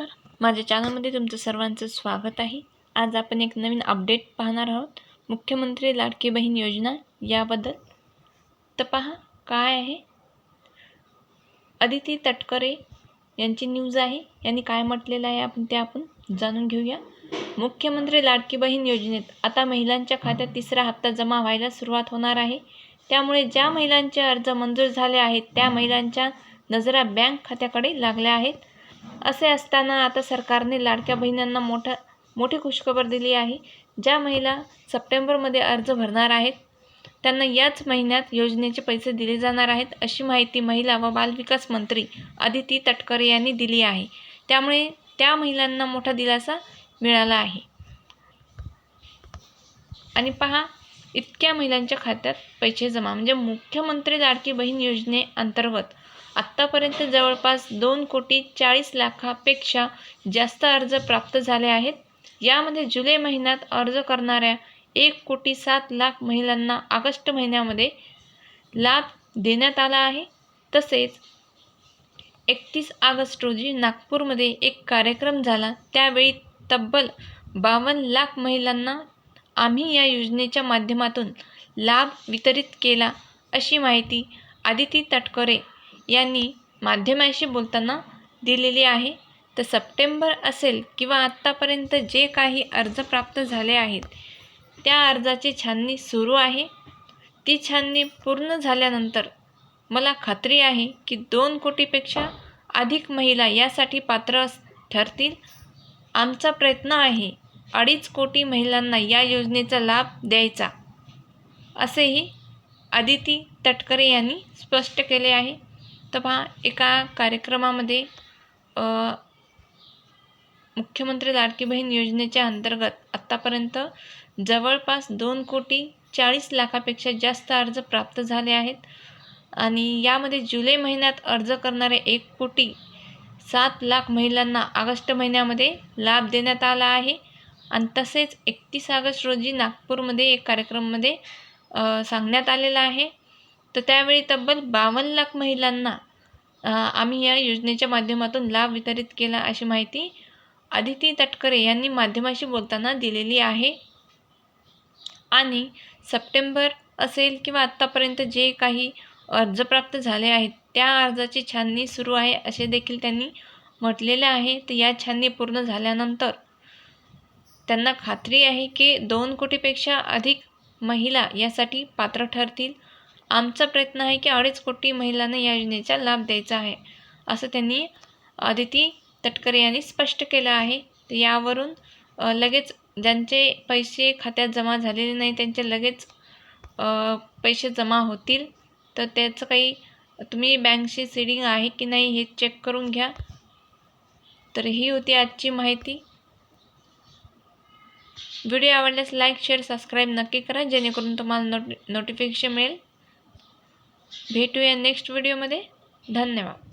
नमस्कार. माझ्या चॅनलमध्ये तुमचं सर्वांचं स्वागत आहे. आज आपण एक नवीन अपडेट पाहणार आहोत. मुख्यमंत्री लाडकी बहीण योजना याबद्दल. तर पहा काय आहे? अदिती तटकरे यांची न्यूज आहे. यांनी काय म्हटलेलं आहे आपण ते आपण जाणून घेऊया. मुख्यमंत्री लाडकी बहीण योजनेत आता महिलांच्या खात्यात तिसरा हप्ता जमा व्हायला सुरुवात होणार आहे. त्यामुळे ज्या महिलांचे अर्ज मंजूर झाले आहेत त्या महिलांच्या नजरा बँक खात्याकडे लागल्या आहेत. असे असताना आता सरकारने लाडक्या बहिणींना मोठा मोठी खुशखबर दिली आहे. ज्या महिला सप्टेंबरमध्ये अर्ज भरणार आहेत त्यांना याच महिन्यात योजनेचे पैसे दिले जाणार आहेत अशी माहिती महिला व बालविकास मंत्री अदिती तटकरे यांनी दिली आहे. त्यामुळे त्या महिलांना मोठा दिलासा मिळाला आहे. आणि पहा इतक्या महिलांच्या खात्यात पैसे जमा. म्हणजे मुख्यमंत्री लाडकी बहीण योजनेअंतर्गत आत्तापर्यंत जवळपास दोन कोटी चाळीस लाखापेक्षा जास्त अर्ज प्राप्त झाले आहेत. यामध्ये जुलै महिन्यात अर्ज करणाऱ्या एक कोटी सात लाख महिलांना ऑगस्ट महिन्यामध्ये लाभ देण्यात आला आहे. तसेच एकतीस ऑगस्ट रोजी नागपूरमध्ये एक कार्यक्रम झाला. त्यावेळी तब्बल बावन्न लाख महिलांना आम्ही या योजनेच्या माध्यमातून लाभ वितरित केला अशी माहिती आदिती तटकरे यांनी माध्यमाशी बोलताना दिलेली आहे. तर सप्टेंबर असेल किंवा आत्तापर्यंत जे काही अर्ज प्राप्त झाले आहेत त्या अर्जाची छाननी सुरू आहे. ती छाननी पूर्ण झाल्यानंतर मला खात्री आहे की दोन कोटीपेक्षा अधिक महिला यासाठी पात्र ठरतील. आमचा प्रयत्न आहे अडीच कोटी महिलांना या योजनेचा लाभ द्यायचा असेही आदिती तटकरे यांनी स्पष्ट केले आहे. तर पहा एका कार्यक्रमामध्ये मुख्यमंत्री लाडकी बहीण योजनेच्या अंतर्गत आत्तापर्यंत जवळपास दोन कोटी चाळीस लाखापेक्षा जास्त अर्ज प्राप्त झाले आहेत आणि यामध्ये जुलै महिन्यात अर्ज करणारे एक कोटी सात लाख महिलांना ऑगस्ट महिन्यामध्ये लाभ देण्यात आला आहे. आणि तसेच एकतीस ऑगस्ट रोजी नागपूरमध्ये एक कार्यक्रममध्ये सांगण्यात आलेलं आहे. तर त्यावेळी तब्बल बावन्न लाख महिलांना आम्ही या योजनेच्या माध्यमातून लाभ वितरित केला अशी माहिती आदिती तटकरे यांनी माध्यमाशी बोलताना दिलेली आहे. आणि सप्टेंबर असेल किंवा आत्तापर्यंत जे काही अर्ज प्राप्त झाले आहेत त्या अर्जाची छाननी सुरू आहे असे देखील त्यांनी म्हटलेले आहे. तर या छाननी पूर्ण झाल्यानंतर त्यांना खात्री आहे की दोन कोटीपेक्षा अधिक महिला यासाठी पात्र ठरतील. आमचा प्रयत्न आहे की अडीच कोटी महिलांना या योजनेचा लाभ द्यायचा आहे असं त्यांनी आदिती तटकरे यांनी स्पष्ट केलं आहे. तर यावरून लगेच ज्यांचे पैसे खात्यात जमा झालेले नाही त्यांचे लगेच पैसे जमा होतील. तर त्याचं काही तुम्ही बँकशी सीडिंग आहे की नाही हे चेक करून घ्या. तर ही होती आजची माहिती. व्हिडिओ आवडल्यास लाईक शेअर सबस्क्राईब नक्की करा जेणेकरून तुम्हाला नोटि नोटिफिकेशन मिळेल. भेटूया नेक्स्ट व्हिडिओमध्ये धन्यवाद.